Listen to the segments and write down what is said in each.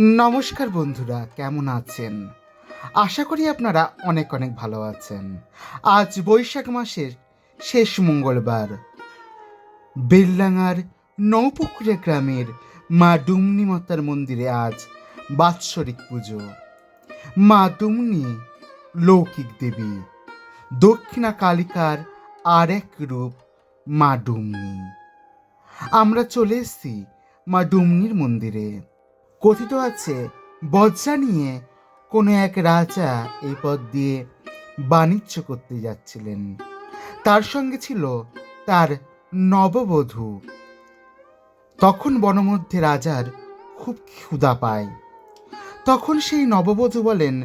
নমস্কার বন্ধুরা, কেমন আছেন? আশা করি আপনারা অনেক অনেক ভালো আছেন। আজ বৈশাখ মাসের শেষ মঙ্গলবার। বেলডাঙার নৌপুকুরিয়া গ্রামের মা ডুমনি মাতার মন্দিরে আজ বাৎসরিক পুজো। মা ডুমনি লৌকিক দেবী। দক্ষিণা কালিকার আর এক রূপ মা ডুমনি। আমরা চলে এসেছি মা ডুমনির মন্দিরে। কথিত আছে, বজ্রা নিয়ে কোনো এক রাজা এই পথ দিয়ে বাণিজ্য করতে যাচ্ছিলেন। তার সঙ্গে ছিল তার নববধূ। তখন বনমধ্যে রাজার খুব ক্ষুধা পায়। তখন সেই নববধূ বলেন,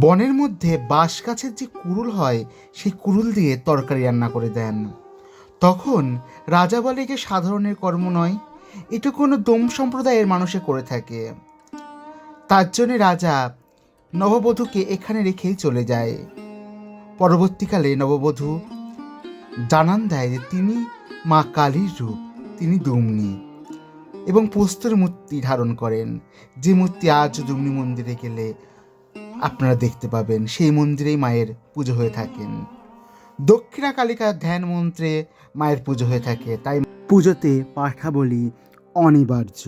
বনের মধ্যে বাঁশ গাছের যে কুরুল হয়, সেই কুরুল দিয়ে তরকারি রান্না করে দেন। তখন রাজা বলে যে সাধারণের কর্ম নয় এটা কোনো দম সম্প্রদায়ের মানুষে করে থাকে। তার জন্য রাজা নববধূকে এখানে রেখেই চলে যায়। পরবর্তীকালে নববধূ জানান দেয় যে তিনি মা কালীর রূপ, তিনি দুমনি এবং পোস্তর মূর্তি ধারণ করেন। যে মূর্তি আজ দুমনি মন্দিরে গেলে আপনারা দেখতে পাবেন, সেই মন্দিরেই মায়ের পুজো হয়ে থাকেন। দক্ষিণা কালিকার ধ্যান মন্ত্রে মায়ের পুজো হয়ে থাকে, তাই পুজোতে পাঠাবলি অনিবার্য।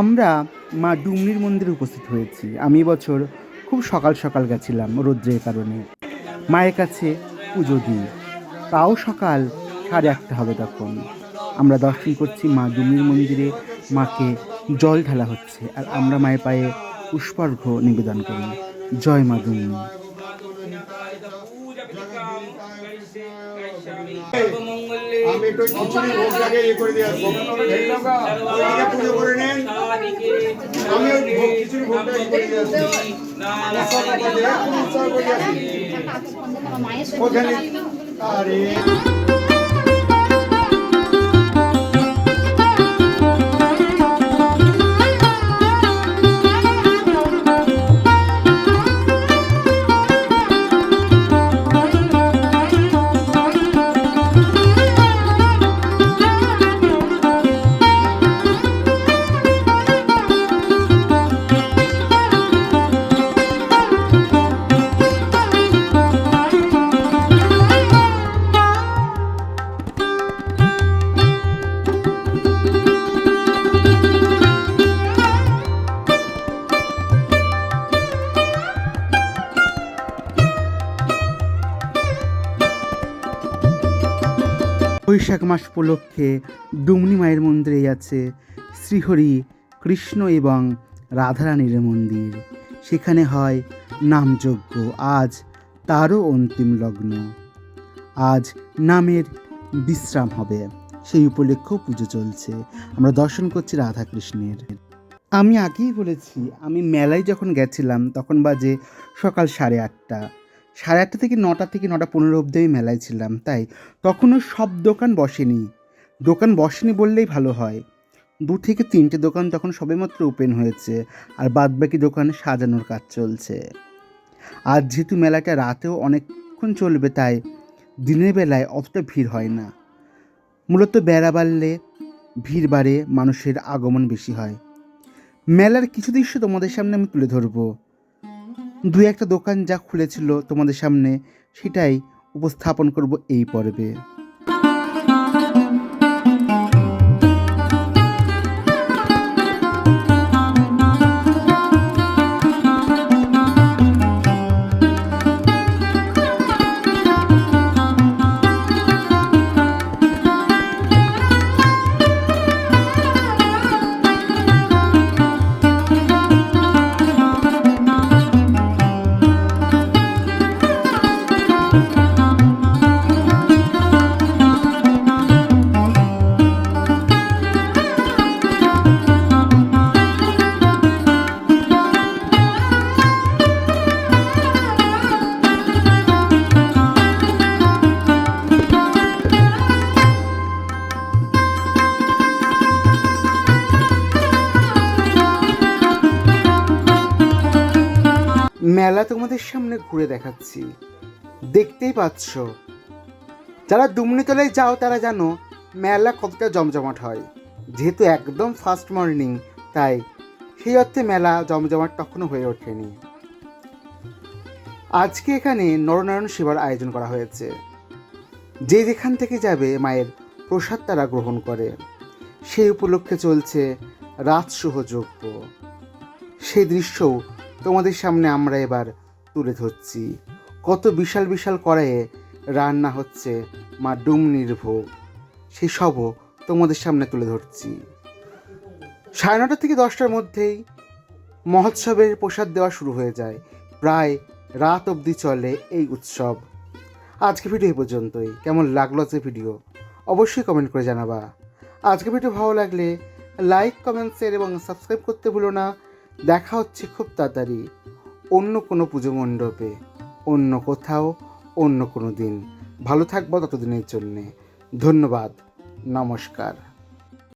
আমরা মা ডুমনির মন্দিরে উপস্থিত হয়েছি। আমি বছর খুব সকাল সকাল গেছিলাম রৌদ্রের কারণে। মায়ের কাছে পুজো দিই। তাও সকাল সাড়ে আটটা হবে তখন। আমরা দর্শন করছি মা ডুমনির মন্দিরে মাকে জল ঢালা হচ্ছে। আর আমরা মায়ের পায়ে পুষ্পার্ঘ্য নিবেদন করি। জয় মা ডুমনি একটু খিচুড়ি ভোগটাকে ইয়ে করে দিয়ে আসব। ওইদিকে পুজো করে নেন। আমি ওই ভোগ, খিচুড়ি ভোগটা ইয়ে করে দিয়ে আসব। উৎসর্গ করে দিয়ে আসুন। ওখানে আরে। বৈশাখ মাস উপলক্ষে ডুমনি মায়ের মন্দিরে আছে শ্রীহরি কৃষ্ণ এবং রাধারানীর মন্দির। সেখানে হয় নামযজ্ঞ। আজ তারও অন্তিম লগ্ন। আজ নামের বিশ্রাম হবে। সেই উপলক্ষেও পুজো চলছে। আমরা দর্শন করছি রাধা কৃষ্ণের আমি আগেই বলেছি, আমি মেলায় যখন গেছিলাম, তখন বাজে সকাল সাড়ে আটটা। সাড়ে আটটা থেকে নটা থেকে নটা পনেরো অবধি আমি মেলায় ছিলাম, তাই তখনও সব দোকান বসেনি। দোকান বসেনি বললেই ভালো হয়। দু থেকে তিনটে দোকান তখন সবেমাত্র ওপেন হয়েছে, আর বাদবাকি দোকান সাজানোর কাজ চলছে। আজ যেহেতু মেলাটা রাতেও অনেকক্ষণ চলবে, তাই দিনের বেলায় অতটা ভিড় হয় না। মূলত বেড়া বাড়লে ভিড় বাড়ে, মানুষের আগমন বেশি হয়। মেলার কিছু দৃশ্য তোমাদের সামনে আমি তুলে ধরবো। দু একটা দোকান যা খুলেছিল তোমাদের সামনে সেটাই উপস্থাপন করব এই পর্বে। মেলা তোমাদের সামনে ঘুরে দেখাচ্ছি। দেখতেই পাচ্ছ। যারা ডুমনিতলায় যাও তারা জানো, মেলা কতটা জমজমাট হয়। যেহেতু একদম ফার্স্ট মর্নিং তাই সেই অর্থে মেলা জমজমাট তখনও হয়ে ওঠেনি। আজকে এখানে নরনারায়ণ সেবার আয়োজন করা হয়েছে। যে যেখান থেকে যাবে মায়ের প্রসাদ তারা গ্রহণ করে। সেই উপলক্ষে চলছে রাজসহ যজ্ঞ সেই দৃশ্যও তোমাদের সামনে আমরা এবার তুলে ধরছি। কত বিশাল বিশাল কড়াইয়ে রান্না হচ্ছে মা ডুমনির ভোগ। সেই সবও তোমাদের সামনে তুলে ধরছি। সাড়ে নটা থেকে দশটার মধ্যেই মহোৎসবের প্রসাদ দেওয়া শুরু হয়ে যায়। প্রায় রাত অবধি চলে এই উৎসব। আজকে ভিডিও এই পর্যন্তই। কেমন লাগল আজকে ভিডিও? অবশ্যই কমেন্ট করে জানাবা। আজকে ভিডিও ভালো লাগলে লাইক কমেন্ট শেয়ার এবং সাবস্ক্রাইব করতে ভুলো না। দেখা হচ্ছে খুব তাড়াতাড়ি। অন্য কোনো পুজো মণ্ডপে, অন্য কোথাও, অন্য কোনো দিন। ভালো থাকব ততদিনের জন্যে। ধন্যবাদ। নমস্কার।